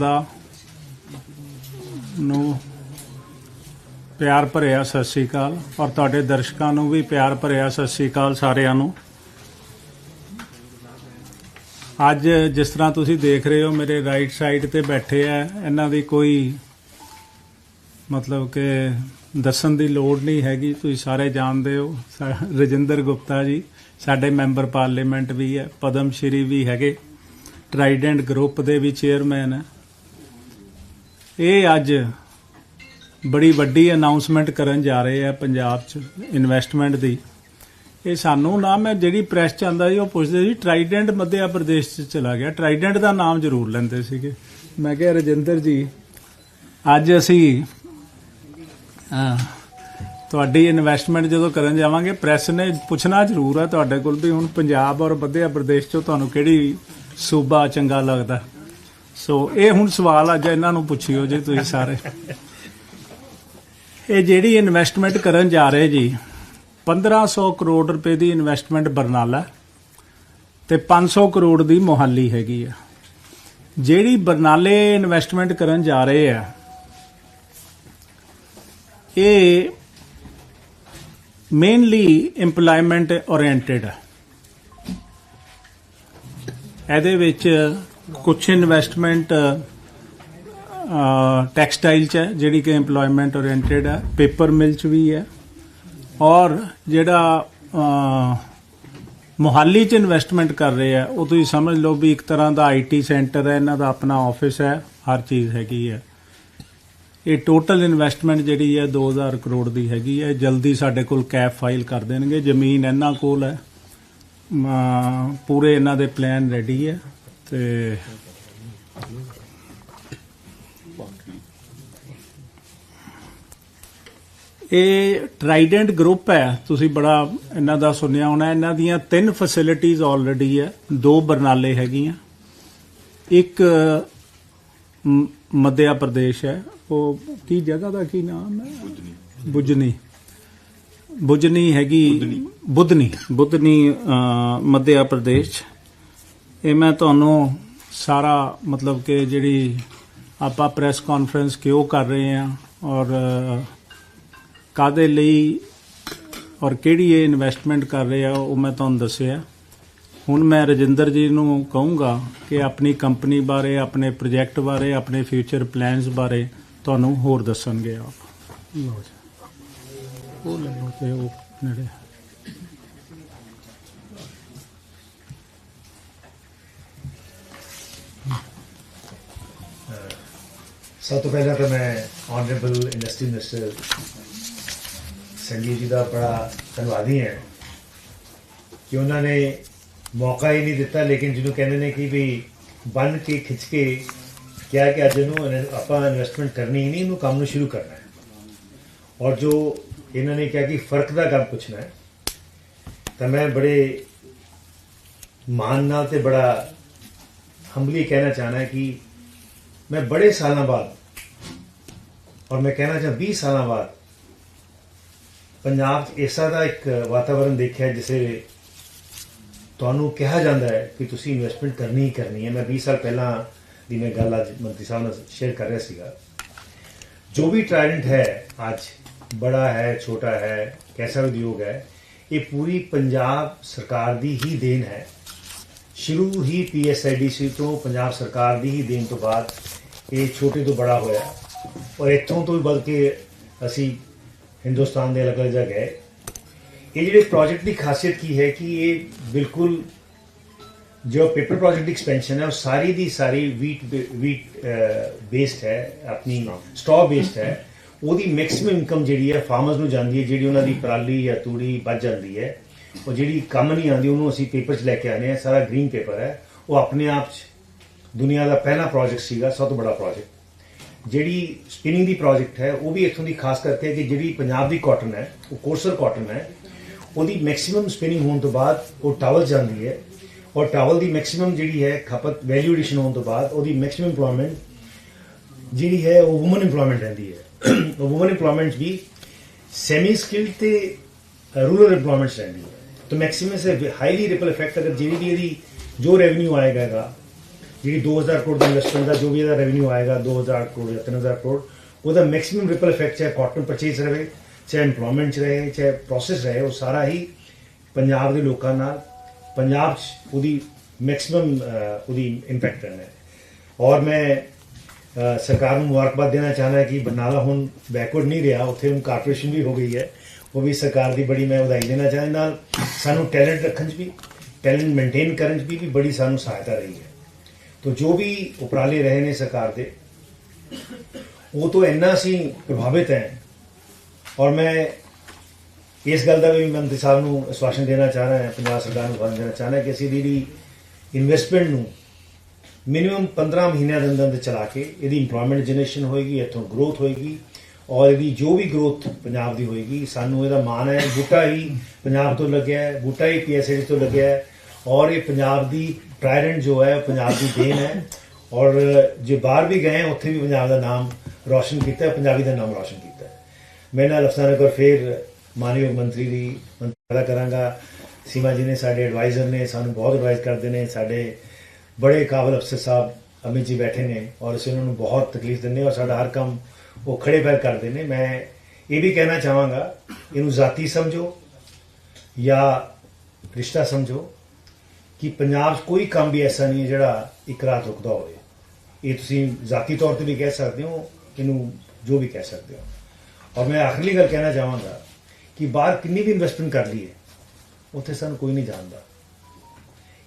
ਦਾ ਨੂੰ ਪਿਆਰ ਭਰਿਆ ਸਤਿ ਸ੍ਰੀ ਅਕਾਲ। ਔਰ ਤੁਹਾਡੇ ਦਰਸ਼ਕਾਂ ਨੂੰ ਵੀ ਪਿਆਰ ਭਰਿਆ ਸਤਿ ਸ੍ਰੀ ਅਕਾਲ ਸਾਰਿਆਂ ਨੂੰ। ਅੱਜ ਜਿਸ ਤਰ੍ਹਾਂ ਤੁਸੀਂ ਦੇਖ ਰਹੇ ਹੋ, ਮੇਰੇ ਰਾਈਟ ਸਾਈਡ ਤੇ ਬੈਠੇ ਆ, ਇਹਨਾਂ ਦੀ ਕੋਈ ਮਤਲਬ ਕਿ ਦੱਸਣ ਦੀ ਲੋੜ ਨਹੀਂ ਹੈਗੀ, ਤੁਸੀਂ ਸਾਰੇ ਜਾਣਦੇ ਹੋ। ਰਜਿੰਦਰ ਗੁਪਤਾ ਜੀ, ਸਾਡੇ ਮੈਂਬਰ ਪਾਰਲੀਮੈਂਟ ਵੀ ਹੈ, ਪਦਮ ਸ਼੍ਰੀ ਵੀ ਹੈਗੇ ਟਰਾਈਡੈਂਟ ਗਰੁੱਪ ਦੇ ਵੀ ਚੇਅਰਮੈਨ ਹੈ। ਇਹ ਅੱਜ ਬੜੀ ਵੱਡੀ ਅਨਾਉਂਸਮੈਂਟ ਕਰਨ ਜਾ ਰਹੇ ਆ ਪੰਜਾਬ 'ਚ ਇਨਵੈਸਟਮੈਂਟ ਦੀ। ਇਹ ਸਾਨੂੰ ਨਾ ਮੈਂ ਜਿਹੜੀ ਪ੍ਰੈਸ 'ਚ ਆਂਦਾ ਸੀ, ਉਹ ਪੁੱਛਦੇ ਸੀ ਟਰਾਈਡੈਂਟ ਮੱਧਿਆ ਪ੍ਰਦੇਸ਼ 'ਚ ਚਲਾ ਗਿਆ। ਟਰਾਈਡੈਂਟ ਦਾ ਨਾਮ ਜ਼ਰੂਰ ਲੈਂਦੇ ਸੀਗੇ। ਮੈਂ ਕਿਹਾ, ਰਜਿੰਦਰ ਜੀ, ਅੱਜ ਅਸੀਂ ਤੁਹਾਡੀ ਇਨਵੈਸਟਮੈਂਟ ਜਦੋਂ ਕਰਨ ਜਾਵਾਂਗੇ ਪ੍ਰੈਸ ਨੇ ਪੁੱਛਣਾ ਜ਼ਰੂਰ ਆ ਤੁਹਾਡੇ ਕੋਲ ਵੀ ਹੁਣ ਪੰਜਾਬ ਔਰ ਮੱਧਿਆ ਪ੍ਰਦੇਸ਼ 'ਚੋਂ ਤੁਹਾਨੂੰ ਕਿਹੜੀ ਸੂਬਾ ਚੰਗਾ ਲੱਗਦਾ। ਸੋ ਇਹ ਹੁਣ ਸਵਾਲ ਅੱਜ ਇਹਨਾਂ ਨੂੰ ਪੁੱਛਿਓ ਜੀ ਤੁਸੀਂ ਸਾਰੇ। ਇਹ ਜਿਹੜੀ ਇਨਵੈਸਟਮੈਂਟ ਕਰਨ ਜਾ ਰਹੇ ਜੀ 1500 ਕਰੋੜ ਰੁਪਏ ਦੀ ਇਨਵੈਸਟਮੈਂਟ ਬਰਨਾਲਾ ਤੇ 500 ਕਰੋੜ ਦੀ ਮੋਹਾਲੀ ਹੈਗੀ ਆ। ਜਿਹੜੀ ਬਰਨਾਲੇ ਇਨਵੈਸਟਮੈਂਟ ਕਰਨ ਜਾ ਰਹੇ ਆ, ਇਹ ਮੇਨਲੀ EMPLOYMENT oriented ਹੈ ਇਹਦੇ ਵਿੱਚ ਕੁਝ ਇਨਵੈਸਟਮੈਂਟ ਟੈਕਸਟਾਈਲ ਚ ਹੈ ਜਿਹੜੀ ਕਿ EMPLOYMENT oriented ਹੈ ਪੇਪਰ ਮਿਲ ਚ ਵੀ ਹੈ। ਔਰ ਜਿਹੜਾ ਅਹ, ਮੁਹਾਲੀ ਚ ਇਨਵੈਸਟਮੈਂਟ ਕਰ ਰਹੇ ਆ ਉਹ ਤੁਸੀਂ ਸਮਝ ਲਓ ਵੀ ਇੱਕ ਤਰ੍ਹਾਂ ਦਾ ਆਈਟੀ ਸੈਂਟਰ ਹੈ ਇਹਨਾਂ ਦਾ ਆਪਣਾ ਆਫਿਸ ਹੈ ਹਰ ਚੀਜ਼ ਹੈਗੀ ਹੈ। ਇਹ ਟੋਟਲ ਇਨਵੈਸਟਮੈਂਟ ਜਿਹੜੀ ਹੈ 2000 ਕਰੋੜ ਦੀ ਹੈਗੀ ਹੈ। ਜਲਦੀ ਸਾਡੇ ਕੋਲ ਕੈਪ ਫਾਈਲ ਕਰ ਦੇਣਗੇ ਜ਼ਮੀਨ ਇਹਨਾਂ ਕੋਲ ਹੈ। ਪੂਰੇ ਇਹਨਾਂ ਦੇ ਪਲਾਨ ਰੈਡੀ ਹੈ। ਤੇ ਇਹ ਟਰਾਈਡੈਂਟ ਗਰੁੱਪ ਹੈ ਤੁਸੀਂ ਬੜਾ ਇਹਨਾਂ ਦਾ ਸੁਣਿਆ ਹੋਣਾ ਇਹਨਾਂ ਦੀਆਂ ਤਿੰਨ ਫੈਸਿਲਿਟੀਆਂ ਆਲਰੇਡੀ ਹੈ ਦੋ ਬਰਨਾਲੇ ਹੈਗੀਆਂ। ਇੱਕ ਮੱਧਿਆ ਪ੍ਰਦੇਸ਼ ਹੈ ਉਹ ਕੀ ਜਗ੍ਹਾ ਦਾ ਕੀ ਨਾਮ ਹੈ? ਬੁਜਨੀ ਬੁਜਨੀ ਹੈਗੀ ਬੁੱਧਨੀ। ਬੁੱਧਨੀ ਮੱਧਿਆ ਪ੍ਰਦੇਸ਼। ਇਹ ਮੈਂ ਤੁਹਾਨੂੰ ਸਾਰਾ ਮਤਲਬ ਕਿ ਜਿਹੜੀ ਆਪਾਂ ਪ੍ਰੈਸ ਕਾਨਫਰੰਸ ਕਿਉਂ ਕਰ ਰਹੇ ਹਾਂ ਔਰ ਅ, ਕਾਦੇ ਲਈ ਔਰ ਕਿਹੜੀ ਇਹ ਇਨਵੈਸਟਮੈਂਟ ਕਰ ਰਹੇ ਆ ਉਹ ਮੈਂ ਤੁਹਾਨੂੰ ਦੱਸਿਆ। ਹੁਣ ਮੈਂ ਰਜਿੰਦਰ ਜੀ ਨੂੰ ਕਹੂੰਗਾ ਕਿ ਆਪਣੀ ਕੰਪਨੀ ਬਾਰੇ ਆਪਣੇ ਪ੍ਰੋਜੈਕਟ ਬਾਰੇ ਆਪਣੇ ਫਿਊਚਰ ਪਲਾਨਸ ਬਾਰੇ ਤੁਹਾਨੂੰ ਹੋਰ ਦੱਸਣਗੇ ਆਪ। ਲਓ ਜੀ। ਉਹ ਲੈ ਲਓ ਤੇ ਉਹ ਨੇੜੇ ਸਭ ਤੋਂ ਪਹਿਲਾਂ ਤਾਂ ਮੈਂ ਆਨਰੇਬਲ ਇੰਡਸਟਰੀ ਮਿਨਿਸਟਰ ਸੰਜੀਵ ਜੀ ਦਾ ਬੜਾ ਧੰਨਵਾਦੀ ਹਾਂ ਕਿ ਉਹਨਾਂ ਨੇ ਮੌਕਾ ਹੀ ਨਹੀਂ ਦਿੱਤਾ, ਲੇਕਿਨ ਜਿਹਨੂੰ ਕਹਿੰਦੇ ਨੇ ਕਿ ਵੀ ਬੰਨ ਕੇ ਖਿੱਚ ਕੇ ਕਿਹਾ ਕਿ ਅੱਜ ਇਹਨੂੰ ਆਪਾਂ ਇਨਵੈਸਟਮੈਂਟ ਕਰਨੀ ਹੀ ਨਹੀਂ, ਇਹਨੂੰ ਕੰਮ ਨੂੰ ਸ਼ੁਰੂ ਕਰਨਾ ਹੈ। ਔਰ ਜੋ ਇਹਨਾਂ ਨੇ ਕਿਹਾ ਕਿ ਫ਼ਰਕ ਦਾ ਕੰਮ ਪੁੱਛਣਾ ਹੈ, ਤਾਂ ਮੈਂ ਬੜੇ ਮਾਨ ਨਾਲ ਤੇ ਬੜਾ ਹੰਬਲੀ ਕਹਿਣਾ ਚਾਹਨਾ ਕਿ ਮੈਂ ਬੜੇ ਸਾਲਾਂ ਬਾਅਦ ਔਰ ਮੈਂ ਕਹਿਣਾ ਚਾਹਾਂ 20 ਸਾਲਾਂ ਬਾਅਦ ਪੰਜਾਬ 'ਚ ਐਸਾ ਦਾ ਇੱਕ ਵਾਤਾਵਰਣ ਦੇਖਿਆ ਜਿਸੇ ਤੁਹਾਨੂੰ ਕਿਹਾ ਜਾਂਦਾ ਹੈ ਕਿ ਤੁਸੀਂ ਇਨਵੈਸਟਮੈਂਟ ਕਰਨੀ ਹੀ ਕਰਨੀ ਹੈ ਮੈਂ 20 ਸਾਲ ਪਹਿਲਾਂ ਦੀ ਮੈਂ ਗੱਲ ਅੱਜ ਮੰਤਰੀ ਸਾਹਿਬ ਨਾਲ ਸ਼ੇਅਰ ਕਰ ਰਿਹਾ ਸੀਗਾ ਜੋ ਵੀ ਟ੍ਰਾਇਡੈਂਟ ਹੈ ਅੱਜ ਬੜਾ ਹੈ ਛੋਟਾ ਹੈ ਕੈਸਾ ਉਦਯੋਗ ਹੈ ਇਹ ਪੂਰੀ ਪੰਜਾਬ ਸਰਕਾਰ ਦੀ ਹੀ ਦੇਣ ਹੈ ਸ਼ੁਰੂ ਹੀ ਪੀਐਸਆਈਡੀਸੀ ਤੋਂ ਪੰਜਾਬ ਸਰਕਾਰ ਦੀ ਹੀ ਦੇਣ ਤੋਂ ਬਾਅਦ ਇਹ ਛੋਟੇ ਤੋਂ ਬੜਾ ਹੋਇਆ। ਔਰ ਇੱਥੋਂ ਤੋਂ ਹੀ ਬਲਕਿ ਅਸੀਂ ਹਿੰਦੁਸਤਾਨ ਦੇ ਅਲੱਗ-ਅਲੱਗ ਜਗ੍ਹਾ ਗਏ। ਇਹ ਜਿਹੜੇ ਪ੍ਰੋਜੈਕਟ ਦੀ ਖਾਸੀਅਤ ਕੀ ਹੈ ਕਿ ਇਹ ਬਿਲਕੁਲ ਜੋ ਪੇਪਰ ਪ੍ਰੋਜੈਕਟ ਦੀ ਐਕਸਪੈਂਸ਼ਨ ਹੈ ਉਹ ਸਾਰੀ ਦੀ ਸਾਰੀ ਵੀਟ ਵੀਟ ਬੇਸਡ ਹੈ ਆਪਣੀ ਸਟਾਅ ਬੇਸਡ ਹੈ। ਉਹਦੀ ਮੈਕਸਿਮਮ ਇਨਕਮ ਜਿਹੜੀ ਹੈ ਫਾਰਮਰਸ ਨੂੰ ਜਾਂਦੀ ਹੈ ਜਿਹੜੀ ਉਹਨਾਂ ਦੀ ਪਰਾਲੀ ਜਾਂ ਤੂੜੀ ਬਚ ਜਾਂਦੀ ਹੈ। ਉਹ ਜਿਹੜੀ ਕੰਮ ਨਹੀਂ ਆਉਂਦੀ ਉਹਨੂੰ ਅਸੀਂ ਪੇਪਰ 'ਚ ਲੈ ਕੇ ਆਨੇ ਆ ਸਾਰਾ ਗ੍ਰੀਨ ਪੇਪਰ ਹੈ। ਉਹ ਆਪਣੇ ਆਪ 'ਚ ਦੁਨੀਆ ਦਾ ਪਹਿਲਾ ਪ੍ਰੋਜੈਕਟ ਸੀਗਾ, ਸਭ ਤੋਂ ਬੜਾ ਪ੍ਰੋਜੈਕਟ ਜਿਹੜੀ ਸਪਿਨਿੰਗ ਦੀ ਪ੍ਰੋਜੈਕਟ ਹੈ, ਉਹ ਵੀ ਇਥੋਂ ਦੀ ਖਾਸ ਕਰਕੇ ਕਿ ਜਿਹੜੀ ਪੰਜਾਬ ਦੀ ਕਾਟਨ ਹੈ, ਉਹ ਕੋਰਸਰ ਕਾਟਨ ਹੈ, ਉਹਦੀ ਮੈਕਸਿਮਮ ਸਪਿਨਿੰਗ ਹੋਣ ਤੋਂ ਬਾਅਦ ਉਹ ਟਾਵਲ ਜਾਂਦੀ ਹੈ ਔਰ ਟਾਵਲ ਦੀ ਮੈਕਸਿਮਮ ਜਿਹੜੀ ਹੈ ਖਪਤ ਵੈਲਿਊ ਐਡੀਸ਼ਨ ਹੋਣ ਤੋਂ ਬਾਅਦ ਉਹਦੀ ਮੈਕਸਿਮਮ ਏਮਪਲੋਇਮੈਂਟ ਜਿਹੜੀ ਹੈ, ਉਹ ਔਮਨ ਏਮਪਲੋਇਮੈਂਟ ਰਹਿੰਦੀ ਹੈ। ਉਹ ਔਮਨ ਏਮਪਲੋਇਮੈਂਟ ਵੀ ਸੈਮੀ ਸਕਿਲਡ ਤੇ ਰੂਰਲ ਏਮਪਲੋਇਮੈਂਟ ਰਹਿੰਦੀ ਹੈ। ਤਾਂ ਮੈਕਸਿਮਮ ਸੇ ਹਾਈਲੀ ਰਿਪਲ ਇਫੈਕਟ ਅਗਰ ਜਿਹੜੀ ਵੀ ਇਹਦੀ ਜੋ ਰੈਵਨਿਊ ਆਏਗਾ ਜਿਹੜੀ 2000 ਕਰੋੜ ਦੀ ਇਨਵੈਸਟਮੈਂਟ ਦਾ, ਜੋ ਵੀ ਇਹਦਾ ਰੈਵਨਿਊ ਆਏਗਾ 2000 ਕਰੋੜ ਜਾਂ 3000 ਕਰੋੜ, ਉਹਦਾ ਮੈਕਸਿਮਮ ਰਿਪਲ ਇਫੈਕਟ ਚਾਹੇ ਕਾਟਨ ਪਰਚੇਸ ਰਹੇ, ਚਾਹੇ EMPLOYMENT ਚ ਰਹੇ, ਚਾਹੇ ਪ੍ਰੋਸੈਸ ਰਹੇ, ਉਹ ਸਾਰਾ ਹੀ ਪੰਜਾਬ ਦੇ ਲੋਕਾਂ ਨਾਲ, ਪੰਜਾਬ 'ਚ ਉਹਦੀ ਮੈਕਸਿਮਮ ਉਹਦੀ ਇੰਪੈਕਟ ਰਹਿਣਾ ਹੈ। ਔਰ ਮੈਂ ਸਰਕਾਰ ਨੂੰ ਮੁਬਾਰਕਬਾਦ ਦੇਣਾ ਚਾਹੁੰਦਾ ਕਿ ਬਰਨਾਲਾ ਹੁਣ ਬੈਕਵਰਡ ਨਹੀਂ ਰਿਹਾ, ਉੱਥੇ ਹੁਣ ਕਾਰਪੋਰੇਸ਼ਨ ਵੀ ਹੋ ਗਈ ਹੈ। ਉਹ ਵੀ ਸਰਕਾਰ ਦੀ ਬੜੀ ਮੈਂ ਵਧਾਈ ਦੇਣਾ ਚਾਹੁੰਦਾ, ਨਾਲ ਸਾਨੂੰ ਟੈਲੈਂਟ ਰੱਖਣ 'ਚ ਵੀ ਟੈਲੈਂਟ ਮੇਨਟੇਨ ਕਰਨ 'ਚ ਵੀ ਵੀ ਬੜੀ ਸਾਨੂੰ ਸਹਾਇਤਾ ਰਹੀ ਹੈ। ਤੋ ਜੋ ਵੀ ਉਪਰਾਲੇ ਰਹੇ ਨੇ ਸਰਕਾਰ ਦੇ, ਉਹ ਤੋਂ ਇੰਨਾ ਅਸੀਂ ਪ੍ਰਭਾਵਿਤ ਹੈ। ਔਰ ਮੈਂ ਇਸ ਗੱਲ ਦਾ ਵੀ ਮੰਤਰੀ ਸਾਹਿਬ ਨੂੰ ਆਸ਼ਵਾਸਨ ਦੇਣਾ ਚਾਹ ਰਿਹਾ ਹਾਂ, ਪੰਜਾਬ ਸਰਕਾਰ ਨੂੰ ਆਸ਼ਵਾਸਨ ਦੇਣਾ ਚਾਹੁੰਦਾ ਕਿ ਅਸੀਂ ਜਿਹੜੀ ਇਨਵੈਸਟਮੈਂਟ ਨੂੰ ਮਿਨੀਮਮ 15 ਮਹੀਨਿਆਂ ਦੇ ਅੰਦਰ ਅੰਦਰ ਚਲਾ ਕੇ ਇਹਦੀ ਇੰਪਲੋਇਮੈਂਟ ਜਨਰੇਸ਼ਨ ਹੋਏਗੀ, ਇੱਥੋਂ ਗਰੋਥ ਹੋਏਗੀ ਔਰ ਇਹਦੀ ਜੋ ਵੀ ਗਰੋਥ ਪੰਜਾਬ ਦੀ ਹੋਏਗੀ, ਸਾਨੂੰ ਇਹਦਾ ਮਾਣ ਹੈ। ਬੂਟਾ ਹੀ ਪੰਜਾਬ ਤੋਂ ਲੱਗਿਆ ਹੈ, ਬੂਟਾ ਹੀ ਪੀਐਸਏ ਤੋਂ ਲੱਗਿਆ ਹੈ। ਔਰ ਇਹ ਪੰਜਾਬ ਦੀ ਟ੍ਰਾਇਡੈਂਟ ਜੋ ਹੈ, ਉਹ ਪੰਜਾਬ ਦੀ ਦੇਣ ਹੈ। ਔਰ, ਜੇ ਬਾਹਰ ਵੀ ਗਏ, ਉੱਥੇ ਵੀ ਪੰਜਾਬ ਦਾ ਨਾਮ ਰੋਸ਼ਨ ਕੀਤਾ ਹੈ, ਪੰਜਾਬੀ ਦਾ ਨਾਮ ਰੋਸ਼ਨ ਕੀਤਾ ਹੈ। ਮੈਂ ਨਾਲ ਅਫਸਾਨਾ ਕਰ ਫਿਰ ਮਾਨਯੋਗ ਮੰਤਰੀ ਦੀ ਮੰਤਰਾ ਕਰਾਂਗਾ। ਸੀਮਾ ਜੀ ਨੇ ਸਾਡੇ ਐਡਵਾਈਜ਼ਰ ਨੇ, ਸਾਨੂੰ ਬਹੁਤ ਐਡਵਾਈਜ਼ ਕਰਦੇ ਨੇ। ਸਾਡੇ ਬੜੇ ਕਾਬਲ ਅਫਸਰ ਸਾਹਿਬ ਅਮਿਤ ਜੀ ਬੈਠੇ ਨੇ ਔਰ ਅਸੀਂ ਉਹਨਾਂ ਨੂੰ ਬਹੁਤ ਤਕਲੀਫ ਦਿੰਦੇ ਔਰ ਸਾਡਾ ਹਰ ਕੰਮ ਉਹ ਖੜੇ ਪੈਰ ਕਰਦੇ ਨੇ। ਮੈਂ ਇਹ ਵੀ ਕਹਿਣਾ ਚਾਹਾਂਗਾ, ਇਹਨੂੰ ਜ਼ਾਤੀ ਸਮਝੋ ਜਾਂ ਰਿਸ਼ਤਾ ਸਮਝੋ। ਕਿ ਪੰਜਾਬ 'ਚ ਕੋਈ ਕੰਮ ਵੀ ਐਸਾ ਨਹੀਂ ਹੈ ਜਿਹੜਾ ਇੱਕ ਰਾਤ ਰੁਕਦਾ ਹੋਵੇ। ਇਹ ਤੁਸੀਂ ਜ਼ਾਤੀ ਤੌਰ ਤੇ ਵੀ ਕਹਿ ਸਕਦੇ ਹੋ ਇਹਨੂੰ ਜੋ ਵੀ ਕਹਿ ਸਕਦੇ ਹੋ। ਔਰ ਮੈਂ ਆਖਰੀ ਗੱਲ ਕਹਿਣਾ ਚਾਹਾਂਗਾ ਕਿ ਬਾਹਰ ਕਿੰਨੀ ਵੀ ਇਨਵੈਸਟਮੈਂਟ ਕਰ ਲਈਏ, ਉੱਥੇ ਸਾਨੂੰ ਕੋਈ ਨਹੀਂ ਜਾਣਦਾ।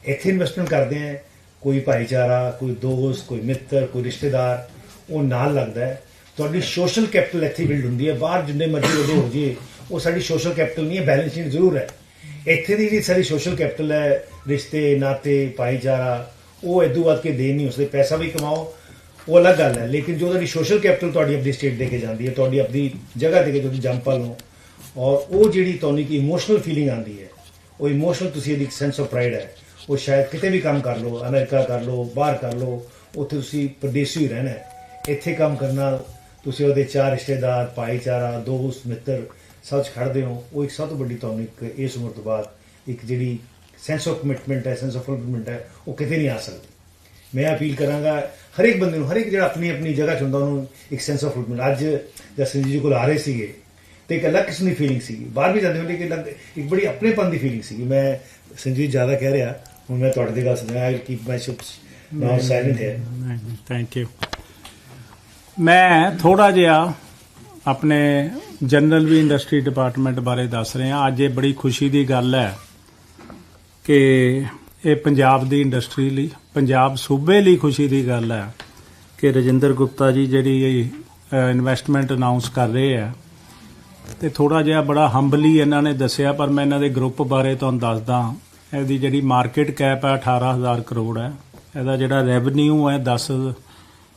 ਇੱਥੇ ਇਨਵੈਸਟਮੈਂਟ ਕਰਦੇ ਆ, ਕੋਈ ਭਾਈਚਾਰਾ, ਕੋਈ ਦੋਸਤ, ਕੋਈ ਮਿੱਤਰ, ਕੋਈ ਰਿਸ਼ਤੇਦਾਰ, ਉਹ ਨਾਲ ਲੱਗਦਾ ਹੈ। ਤੁਹਾਡੀ ਸੋਸ਼ਲ ਕੈਪੀਟਲ ਇੱਥੇ ਬਿਲਡ ਹੁੰਦੀ ਹੈ, ਬਾਹਰ ਜਿੰਨੇ ਮਰਜ਼ੀ ਉਹਦੇ ਹੋ ਜੇ ਉਹ ਸਾਡੀ ਸੋਸ਼ਲ ਕੈਪੀਟਲ ਨਹੀਂ ਹੈ ਬੈਲੈਂਸ ਸ਼ੀਟ ਜ਼ਰੂਰ ਹੈ। ਇੱਥੇ ਦੀ ਜਿਹੜੀ ਸਾਡੀ ਸੋਸ਼ਲ ਕੈਪੀਟਲ ਹੈ, ਰਿਸ਼ਤੇ, ਨਾਤੇ, ਭਾਈਚਾਰਾ, ਉਹ ਇਦੋਂ ਵੱਧ ਕੇ ਦੇਣ ਨਹੀਂ, ਉਸਦੇ ਪੈਸਾ ਵੀ ਕਮਾਓ, ਉਹ ਅਲੱਗ ਗੱਲ ਹੈ। ਲੇਕਿਨ ਜੋ ਤੁਹਾਡੀ ਸੋਸ਼ਲ ਕੈਪੀਟਲ ਤੁਹਾਡੀ ਆਪਣੀ ਸਟੇਟ ਦੇ ਕੇ ਜਾਂਦੀ ਹੈ, ਤੁਹਾਡੀ ਆਪਣੀ ਜਗ੍ਹਾ ਦੇ ਕੇ ਤੁਸੀਂ ਜੰਮ ਪਾ ਲਓ ਔਰ ਉਹ ਜਿਹੜੀ ਤੁਹਾਨੂੰ ਇੱਕ ਇਮੋਸ਼ਨਲ ਫੀਲਿੰਗ ਆਉਂਦੀ ਹੈ, ਉਹ ਇਮੋਸ਼ਨਲ ਤੁਸੀਂ ਇਹਦੀ ਸੈਂਸ ਆਫ ਪ੍ਰਾਈਡ ਹੈ। ਉਹ ਸ਼ਾਇਦ ਕਿਤੇ ਵੀ ਕੰਮ ਕਰ ਲਓ, ਅਮਰੀਕਾ ਕਰ ਲਓ, ਬਾਹਰ ਕਰ ਲਓ, ਉੱਥੇ ਤੁਸੀਂ ਪਰਦੇਸੀ ਹੀ ਰਹਿਣਾ ਹੈ। ਇੱਥੇ ਕੰਮ ਕਰਨਾ ਤੁਸੀਂ ਉਹਦੇ ਚਾਰ ਰਿਸ਼ਤੇਦਾਰ, ਭਾਈਚਾਰਾ, ਦੋਸਤ, ਮਿੱਤਰ ਸਭ 'ਚ ਖੜਦੇ ਹੋ ਉਹ ਇੱਕ ਸਭ ਤੋਂ ਵੱਡੀ ਤੁਹਾਨੂੰ ਇੱਕ ਇਸ ਉਮਰ ਤੋਂ ਬਾਅਦ ਇੱਕ ਜਿਹੜੀ ਸੈਂਸ ਆਫ ਕਮਿਟਮੈਂਟ ਹੈ ਸੈਂਸ ਆਫ ਫੁਲਫਿਲਮੈਂਟ ਹੈ ਉਹ ਕਿਤੇ ਨਹੀਂ ਆ ਸਕਦੀ। ਮੈਂ ਅਪੀਲ ਕਰਾਂਗਾ ਹਰ ਇੱਕ ਬੰਦੇ ਨੂੰ ਹਰ ਇੱਕ ਜਿਹੜਾ ਆਪਣੀ ਆਪਣੀ ਜਗ੍ਹਾ 'ਚ ਹੁੰਦਾ ਉਹਨੂੰ ਇੱਕ ਸੈਂਸ ਆਫ ਫੁਲਫਿਲਮੈਂਟ ਅੱਜ ਸੰਜੀਵ ਜੀ ਕੋਲ ਆ ਰਹੇ ਸੀਗੇ ਤੇ ਇੱਕ ਅਲੱਗ ਕਿਸਮ ਦੀ ਫੀਲਿੰਗ ਸੀਗੀ। ਬਾਹਰ ਵੀ ਜਾਂਦੇ ਹੁੰਦੇ ਕਿ ਅਲੱਗ ਇੱਕ ਬੜੀ ਆਪਣੇਪਨ ਦੀ ਫੀਲਿੰਗ ਸੀਗੀ। ਮੈਂ ਸੰਜੀਵ ਜ਼ਿਆਦਾ ਕਹਿ ਰਿਹਾ ਹੁਣ ਮੈਂ ਤੁਹਾਡੇ ਦੀ ਗੱਲ ਸੁਣਿਆ ਆਈ ਕੀਪ ਮਾਈ ਸ਼ੁਪਸ ਨਾਓ ਸਾਇਲੈਂਟ ਹੈ ਥੈਂਕ ਯੂ ਮੈਂ ਥੋੜਾ ਜਿਹਾ ਆਪਣੇ ਜਨਰਲ ਵੀ ਇੰਡਸਟਰੀ ਡਿਪਾਰਟਮੈਂਟ ਬਾਰੇ ਦੱਸ ਰਹੇ ਹਾਂ। ਅੱਜ ਇਹ ਬੜੀ ਖੁਸ਼ੀ ਦੀ ਗੱਲ ਹੈ ਕਿ ਇਹ ਪੰਜਾਬ ਦੀ ਇੰਡਸਟਰੀ ਲਈ, ਪੰਜਾਬ ਸੂਬੇ ਲਈ ਖੁਸ਼ੀ ਦੀ ਗੱਲ ਹੈ ਕਿ ਰਜਿੰਦਰ ਗੁਪਤਾ ਜੀ ਜਿਹੜੀ ਇਨਵੈਸਟਮੈਂਟ ਅਨਾਉਂਸ ਕਰ ਰਹੇ ਆ ਤੇ ਥੋੜਾ ਜਿਹਾ ਬੜਾ ਹੰਬਲੀ ਇਹਨਾਂ ਨੇ ਦੱਸਿਆ, ਪਰ ਮੈਂ ਇਹਨਾਂ ਦੇ ਗਰੁੱਪ ਬਾਰੇ ਤੁਹਾਨੂੰ ਦੱਸਦਾ ਇਹਦੀ ਜਿਹੜੀ ਮਾਰਕੀਟ ਕੈਪ ਹੈ 18000 ਕਰੋੜ ਹੈ। ਇਹਦਾ ਜਿਹੜਾ ਰੈਵਨਿਊ ਹੈ 10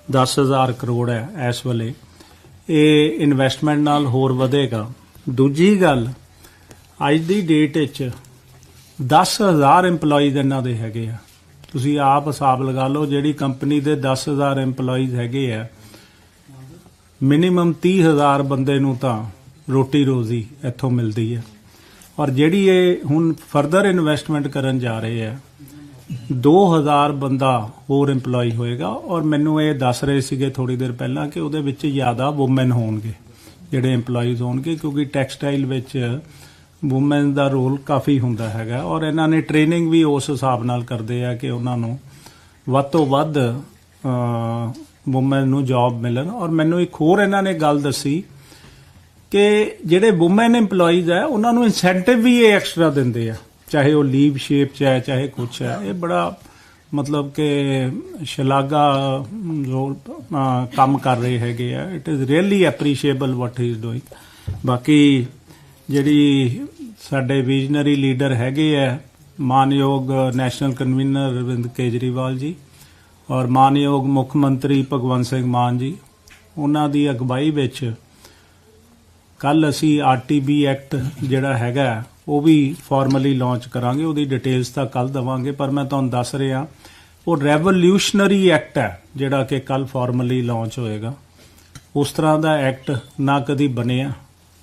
10000 ਕਰੋੜ ਹੈ ਇਸ ਵੇਲੇ। ਇਹ ਇਨਵੈਸਟਮੈਂਟ ਨਾਲ ਹੋਰ ਵਧੇਗਾ। ਦੂਜੀ ਗੱਲ, ਅੱਜ ਦੀ ਡੇਟ ਵਿੱਚ 10000 EMPLOYEES ਇਹਨਾਂ ਦੇ ਹੈਗੇ ਆ। ਤੁਸੀਂ ਆਪ ਹਿਸਾਬ ਲਗਾ ਲਓ, ਜਿਹੜੀ ਕੰਪਨੀ ਦੇ 10000 EMPLOYEES ਹੈਗੇ ਆ ਮਿਨੀਮਮ 30000 ਬੰਦੇ ਨੂੰ ਤਾਂ ਰੋਟੀ ਰੋਜ਼ੀ ਇੱਥੋਂ ਮਿਲਦੀ ਹੈ ਔਰ ਜਿਹੜੀ ਇਹ ਹੁਣ ਫਰਦਰ ਇਨਵੈਸਟਮੈਂਟ ਕਰਨ ਜਾ ਰਹੇ ਆ 2000 ਬੰਦਾ ਹੋਰ EMPLOYE ਹੋਏਗਾ ਔਰ ਮੈਨੂੰ ਇਹ ਦੱਸ ਰਹੇ ਸੀਗੇ ਥੋੜੀ ਦੇਰ ਪਹਿਲਾਂ ਕਿ ਉਹਦੇ ਵਿੱਚ ਜ਼ਿਆਦਾ ਔਮਨ ਹੋਣਗੇ, ਜਿਹੜੇ EMPLOYEES ਹੋਣਗੇ, ਕਿਉਂਕਿ ਟੈਕਸਟਾਈਲ ਵਿੱਚ ਔਮਨ ਦਾ ਰੋਲ ਕਾਫੀ ਹੁੰਦਾ ਹੈਗਾ ਔਰ ਇਹਨਾਂ ਨੇ ਟ੍ਰੇਨਿੰਗ ਵੀ ਉਸ ਹਿਸਾਬ ਨਾਲ ਕਰਦੇ ਆ ਕਿ ਉਹਨਾਂ ਨੂੰ ਵੱਧ ਤੋਂ ਵੱਧ ਔਮਨ ਨੂੰ ਜੌਬ ਮਿਲਣ ਔਰ ਮੈਨੂੰ ਇੱਕ ਹੋਰ ਇਹਨਾਂ ਨੇ ਗੱਲ ਦੱਸੀ ਕਿ ਜਿਹੜੇ ਔਮਨ EMPLOYEES ਹੈ ਉਹਨਾਂ ਨੂੰ ਇਨਸੈਂਟਿਵ ਵੀ ਇਹ ਐਕਸਟਰਾ ਦਿੰਦੇ ਆ। ਚਾਹੇ ਉਹ ਲੀਵ ਸ਼ੇਪ ਚ ਹੈ, ਚਾਹੇ ਕੁਛ ਹੈ, ਇਹ ਬੜਾ ਮਤਲਬ ਕਿ ਸ਼ਲਾਘਾ ਜੋ ਕੰਮ ਕਰ ਰਹੇ ਹੈਗੇ ਆ। It is really appreciable what he is doing ਬਾਕੀ ਜਿਹੜੀ ਸਾਡੇ ਵਿਜ਼ਨਰੀ ਲੀਡਰ ਹੈਗੇ ਆ, ਮਾਨਯੋਗ ਨੈਸ਼ਨਲ ਕਨਵੀਨਰ ਅਰਵਿੰਦ ਕੇਜਰੀਵਾਲ ਜੀ ਔਰ ਮਾਨਯੋਗ ਮੁੱਖ ਮੰਤਰੀ ਭਗਵੰਤ ਸਿੰਘ ਮਾਨ ਜੀ, ਉਹਨਾਂ ਦੀ ਅਗਵਾਈ ਵਿੱਚ ਕੱਲ ਅਸੀਂ ਆਰਟੀਬੀ ਐਕਟ ਜਿਹੜਾ ਹੈਗਾ, ਉਹ ਵੀ ਫਾਰਮਲੀ ਲਾਂਚ ਕਰਾਂਗੇ, ਉਹਦੀ ਡਿਟੇਲਸ ਤਾਂ ਕੱਲ ਦਵਾਂਗੇ, ਪਰ ਮੈਂ ਤੁਹਾਨੂੰ ਦੱਸ ਰਿਹਾ, ਉਹ ਰੈਵੋਲੂਸ਼ਨਰੀ ਐਕਟ ਹੈ, ਜਿਹੜਾ ਕਿ ਕੱਲ ਫਾਰਮਲੀ ਲਾਂਚ ਹੋਏਗਾ। ਉਸ ਤਰ੍ਹਾਂ ਦਾ ਐਕਟ ਨਾ ਕਦੀ ਬਣਿਆ।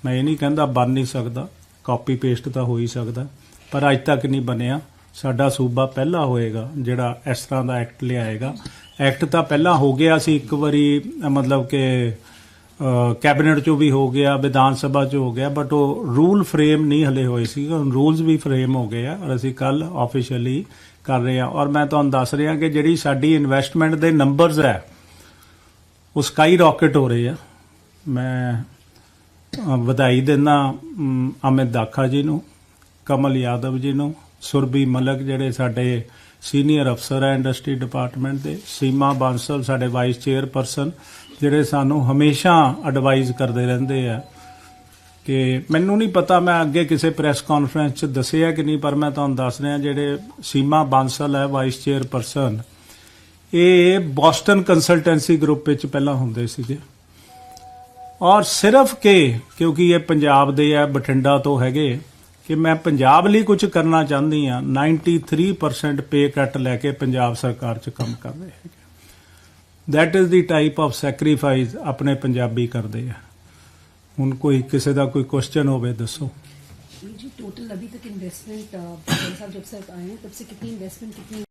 ਮੈਂ ਇਹ ਨਹੀਂ ਕਹਿੰਦਾ ਬਣ ਨਹੀਂ ਸਕਦਾ ਕਾਪੀ ਪੇਸਟ ਤਾਂ ਹੋ ਹੀ ਸਕਦਾ, ਪਰ ਅੱਜ ਤੱਕ ਨਹੀਂ ਬਣਿਆ। ਸਾਡਾ ਸੂਬਾ ਪਹਿਲਾ ਹੋਏਗਾ, ਜਿਹੜਾ ਇਸ ਤਰ੍ਹਾਂ ਦਾ ਐਕਟ ਲਿਆਏਗਾ। ਐਕਟ ਤਾਂ ਪਹਿਲਾਂ ਹੋ ਗਿਆ ਸੀ ਇੱਕ ਵਾਰੀ, ਮਤਲਬ ਕਿ ਕੈਬਨਿਟ ਚੋਂ ਵੀ ਹੋ ਗਿਆ, ਵਿਧਾਨ ਸਭਾ 'ਚੋਂ ਹੋ ਗਿਆ ਬਟ ਉਹ ਰੂਲ ਫਰੇਮ ਨਹੀਂ ਹਲੇ ਹੋਏ ਸੀ ਹੁਣ ਰੂਲਸ ਵੀ ਫਰੇਮ ਹੋ ਗਏ ਆ, ਔਰ ਅਸੀਂ ਕੱਲ ਆਫੀਸ਼ੀਅਲੀ ਕਰ ਰਹੇ ਹਾਂ। ਔਰ ਮੈਂ ਤੁਹਾਨੂੰ ਦੱਸ ਰਿਹਾ ਕਿ ਜਿਹੜੀ ਸਾਡੀ ਇਨਵੈਸਟਮੈਂਟ ਦੇ ਨੰਬਰਸ ਹੈ, ਉਹ ਸਕਾਈ ਰਾਕਟ ਹੋ ਰਹੇ ਆ। ਮੈਂ ਵਧਾਈ ਦਿੰਦਾ ਅਮਿਤ ਦਾਖਾ ਜੀ ਨੂੰ, ਕਮਲ ਯਾਦਵ ਜੀ ਨੂੰ ਸੁਰਬੀ ਮਲਕ ਜਿਹੜੇ ਸਾਡੇ ਸੀਨੀਅਰ ਅਫਸਰ ਹੈ ਇੰਡਸਟਰੀ ਡਿਪਾਰਟਮੈਂਟ ਦੇ। ਸੀਮਾ ਬਾਂਸਲ ਸਾਡੇ ਵਾਈਸ ਚੇਅਰਪਰਸਨ ਜਿਹੜੇ ਸਾਨੂੰ ਹਮੇਸ਼ਾ ਐਡਵਾਈਜ਼ ਕਰਦੇ ਰਹਿੰਦੇ ਆ ਕਿ ਮੈਨੂੰ ਨਹੀਂ ਪਤਾ ਮੈਂ ਅੱਗੇ ਕਿਸੇ ਪ੍ਰੈਸ ਕਾਨਫਰੰਸ 'ਚ ਦੱਸਿਆ ਕਿ ਨਹੀਂ, ਪਰ ਮੈਂ ਤੁਹਾਨੂੰ ਦੱਸ ਰਿਹਾ ਜਿਹੜੇ ਸੀਮਾ ਬਾਂਸਲ ਹੈ ਵਾਈਸ ਚੇਅਰਪਰਸਨ ਇਹ ਬੋਸਟਨ ਕੰਸਲਟੈਂਸੀ ਗਰੁੱਪ ਵਿੱਚ ਪਹਿਲਾਂ ਹੁੰਦੇ ਸੀਗੇ। ਔਰ ਸਿਰਫ ਕਿ, ਕਿਉਂਕਿ ਇਹ ਪੰਜਾਬ ਦੇ ਆ, ਬਠਿੰਡਾ ਤੋਂ ਹੈਗੇ। ਕਿ ਮੈਂ ਪੰਜਾਬ ਲਈ ਕੁਝ ਕਰਨਾ ਚਾਹੁੰਦੀ ਆ 93% ਪੇ ਕੱਟ ਲੈ ਕੇ ਪੰਜਾਬ ਸਰਕਾਰ 'ਚ ਕੰਮ ਕਰ ਰਹੇ ਹੈਗੇ that is the type of sacrifice ਆਪਣੇ ਪੰਜਾਬੀ ਕਰਦੇ ਆ ਹੁਣ ਕੋਈ ਕਿਸੇ ਦਾ ਕੋਈ ਕੁਐਸਚਨ ਹੋਵੇ ਦੱਸੋ ये जी टोटल अभी तक इन्वेस्टमेंट साहब जब से आए हैं तब से कितनी इन्वेस्टमेंट कितनी